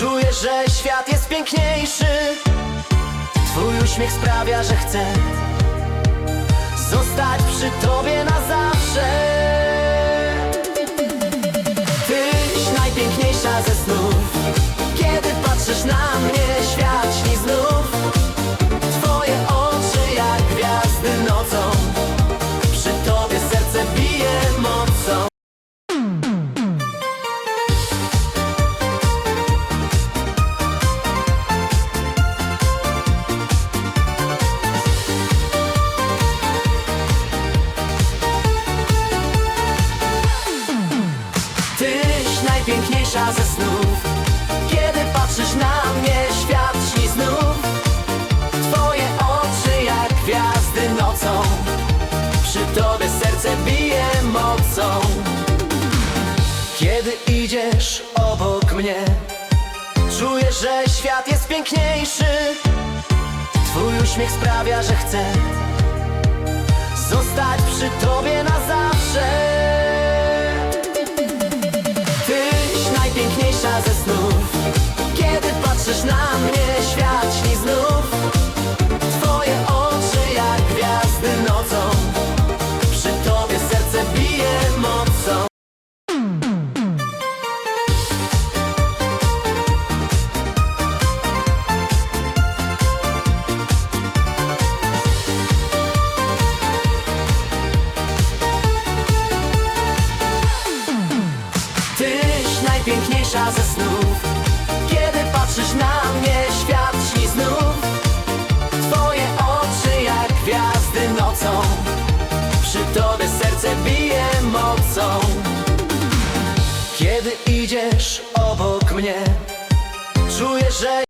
Czuję, że świat jest piękniejszy. Twój uśmiech sprawia, że chcę Zostać przy tobie na zawsze. Tyś najpiękniejsza ze snów mnie. Czuję, że świat jest piękniejszy. Twój uśmiech sprawia, że chcę Zostać przy tobie na zawsze. Tyś najpiękniejsza ze snów Kiedy patrzysz na mnie, najpiękniejsza ze snów. Kiedy patrzysz na mnie, świat śni znów. Twoje oczy jak gwiazdy nocą. Przy tobie serce bije mocą. Kiedy idziesz obok mnie Czuję, że